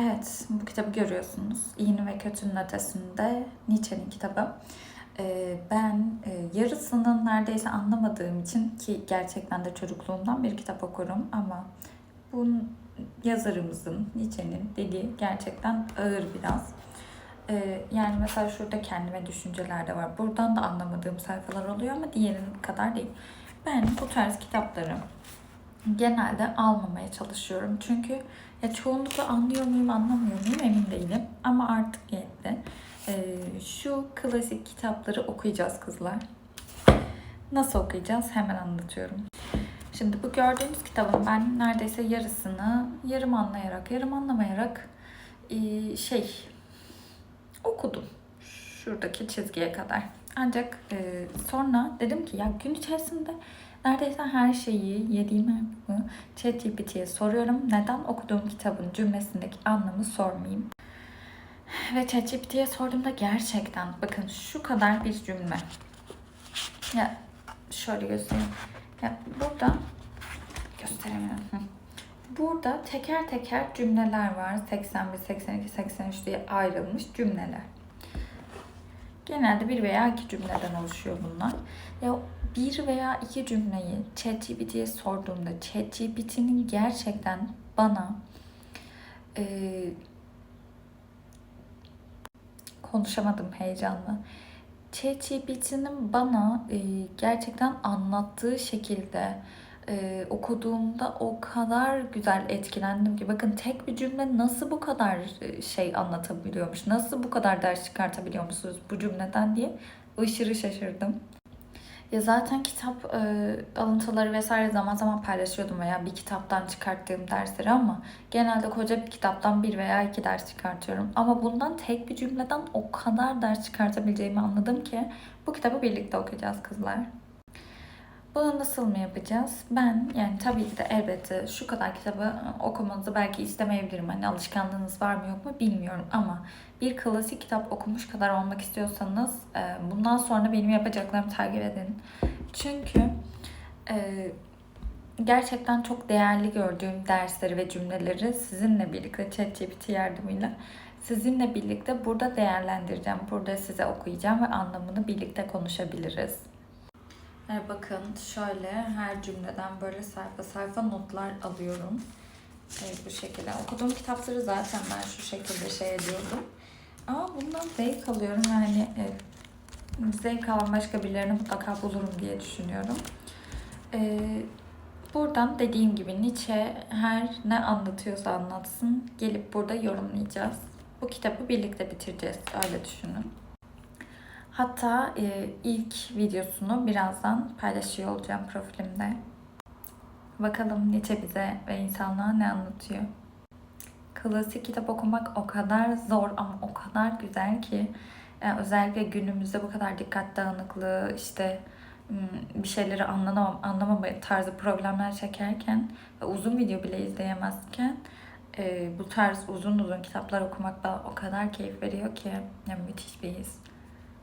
Evet, bu kitabı görüyorsunuz. İyinin ve Kötünün Ötesinde Nietzsche'nin kitabı. Ee, ben e, yarısını neredeyse anlamadığım için ki gerçekten de çocukluğumdan bir kitap okurum ama bu yazarımızın, Nietzsche'nin dediği gerçekten ağır biraz. Ee, yani mesela şurada kendime düşünceler de var. Buradan da anlamadığım sayfalar oluyor ama diğerinin kadar değil. Ben bu tarz kitapları genelde almamaya çalışıyorum. Çünkü ya çoğunlukla anlıyor muyum, anlamıyor muyum emin değilim. Ama artık yetti. Ee, şu klasik kitapları okuyacağız kızlar. Nasıl okuyacağız? Hemen anlatıyorum. Şimdi bu gördüğünüz kitabın ben neredeyse yarısını yarım anlayarak, yarım anlamayarak ee, şey okudum. Şuradaki çizgiye kadar. Ancak e, sonra dedim ki ya gün içerisinde neredeyse her şeyi yediğimi ChatGPT'ye soruyorum. Neden okuduğum kitabın cümlesindeki anlamı sormayayım? Ve ChatGPT'ye sorduğumda gerçekten bakın şu kadar bir cümle. Ya şöyle göstereyim. Ya burada gösteremiyorum. Burada teker teker cümleler var. 81, 82, 83 diye ayrılmış cümleler. Genelde bir veya iki cümleden oluşuyor bunlar. Ya bir veya iki cümleyi ChatGPT'ye sorduğumda ChatGPT'nin gerçekten bana e, konuşamadım heyecanla. ChatGPT'nin bana e, gerçekten anlattığı şekilde e, okuduğumda o kadar güzel etkilendim ki bakın tek bir cümle nasıl bu kadar e, şey anlatabiliyormuş, nasıl bu kadar ders çıkartabiliyormuşsunuz bu cümleden diye aşırı şaşırdım. Ya zaten kitap e, alıntıları vesaire zaman zaman paylaşıyordum veya bir kitaptan çıkarttığım dersleri ama genelde koca bir kitaptan bir veya iki ders çıkartıyorum. Ama bundan tek bir cümleden o kadar ders çıkartabileceğimi anladım ki bu kitabı birlikte okuyacağız kızlar. Bunu nasıl mı yapacağız? Ben yani tabii ki de elbette şu kadar kitabı okumanızı belki istemeyebilirim. Hani alışkanlığınız var mı yok mu bilmiyorum ama bir klasik kitap okumuş kadar olmak istiyorsanız e, bundan sonra benim yapacaklarımı takip edin. Çünkü e, gerçekten çok değerli gördüğüm dersleri ve cümleleri sizinle birlikte ChatGPT yardımıyla sizinle birlikte burada değerlendireceğim. Burada size okuyacağım ve anlamını birlikte konuşabiliriz. Bakın şöyle her cümleden böyle sayfa sayfa notlar alıyorum. Evet, bu şekilde. Okuduğum kitapları zaten ben şu şekilde şey ediyordum. Ama bundan zevk alıyorum. Yani e, zevk alan başka birilerini mutlaka bulurum diye düşünüyorum. E, buradan dediğim gibi Nietzsche her ne anlatıyorsa anlatsın gelip burada yorumlayacağız. Bu kitabı birlikte bitireceğiz. Öyle düşünün. Hatta e, ilk videosunu birazdan paylaşıyor olacağım profilimde. Bakalım Nietzsche bize ve insanlığa ne anlatıyor. Klasik kitap okumak o kadar zor ama o kadar güzel ki yani özellikle günümüzde bu kadar dikkat dağınıklığı işte bir şeyleri anlamam, anlamama tarzı problemler çekerken ve uzun video bile izleyemezken e, bu tarz uzun uzun kitaplar okumak bana o kadar keyif veriyor ki yani müthiş bir his.